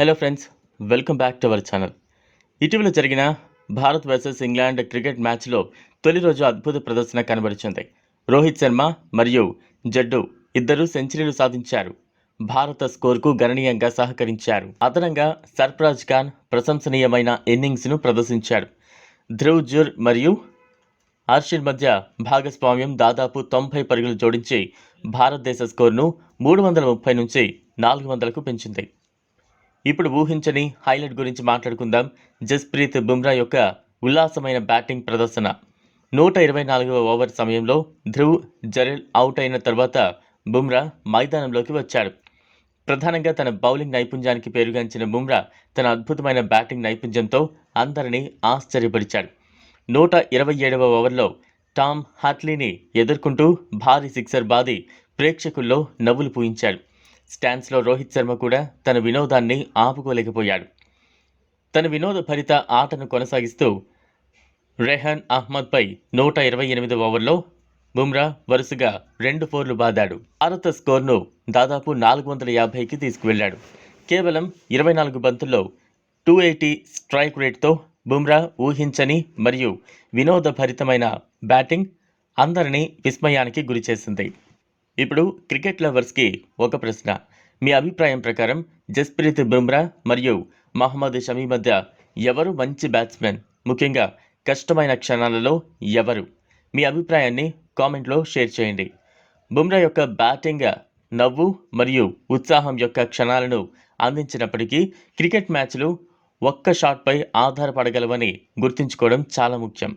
Hello friends welcome back to our channel ఇటీవల జరిగిన Bharat versus England cricket మ్యాచ్లో తొలి రోజు అద్భుత ప్రదర్శన కనబరిచింది. రోహిత్ శర్మ మరియు జడ్డు ఇద్దరు సెంచరీలు సాధించారు. భారత స్కోర్కు గణనీయంగా సహకరించారు. అదనంగా సర్ఫరాజ్ ఖాన్ ప్రశంసనీయమైన ఇన్నింగ్స్ను ప్రదర్శించాడు. ధ్రువ్ జుర్ మరియు హర్షిల్ మధ్య భాగస్వామ్యం దాదాపు తొంభై పరుగులు జోడించి భారతదేశ స్కోర్ను మూడు వందల ముప్పై నుంచి నాలుగు వందలకు పెంచింది. ఇప్పుడు ఊహించని హైలైట్ గురించి మాట్లాడుకుందాం. జస్ప్రీత్ బుమ్రా యొక్క ఉల్లాసమైన బ్యాటింగ్ ప్రదర్శన. నూట ఇరవై నాలుగవ ఓవర్ సమయంలో ధ్రువ్ జరెల్ అవుట్ అయిన తర్వాత బుమ్రా మైదానంలోకి వచ్చాడు. ప్రధానంగా తన బౌలింగ్ నైపుణ్యానికి పేరుగాంచిన బుమ్రా తన అద్భుతమైన బ్యాటింగ్ నైపుణ్యంతో అందరినీ ఆశ్చర్యపరిచాడు. నూట ఇరవై ఏడవ ఓవర్లో టామ్ హాట్లీని ఎదుర్కొంటూ భారీ సిక్సర్ బాది ప్రేక్షకుల్లో నవ్వులు పూయించాడు. స్టాన్స్లో రోహిత్ శర్మ కూడా తన వినోదాన్ని ఆపుకోలేకపోయాడు. తన వినోదభరిత ఆటను కొనసాగిస్తూ రెహన్ అహ్మద్పై నూట ఇరవై ఎనిమిది ఓవర్లో బుమ్రా వరుసగా రెండు ఫోర్లు బాదాడు. భారత స్కోర్ను దాదాపు నాలుగు వందల యాభైకి తీసుకువెళ్ళాడు కేవలం ఇరవై నాలుగు బంతుల్లో టూ ఎయిటీ స్ట్రైక్ రేట్తో బుమ్రా ఊహించని మరియు వినోదభరితమైన బ్యాటింగ్ అందరినీ విస్మయానికి గురిచేసింది. ఇప్పుడు క్రికెట్ లవర్స్కి ఒక ప్రశ్న. మీ అభిప్రాయం ప్రకారం జస్ప్రీత్ బుమ్రా మరియు మహమ్మద్ షమీ మధ్య ఎవరు మంచి బ్యాట్స్మెన్? ముఖ్యంగా కష్టమైన క్షణాలలో ఎవరు? మీ అభిప్రాయాన్ని కామెంట్లో షేర్ చేయండి. బుమ్రా యొక్క బ్యాటింగ్ నవ్వు మరియు ఉత్సాహం యొక్క క్షణాలను అందించినప్పటికీ క్రికెట్ మ్యాచ్లు ఒక్క షాట్పై ఆధారపడగలవని గుర్తుంచుకోవడం చాలా ముఖ్యం.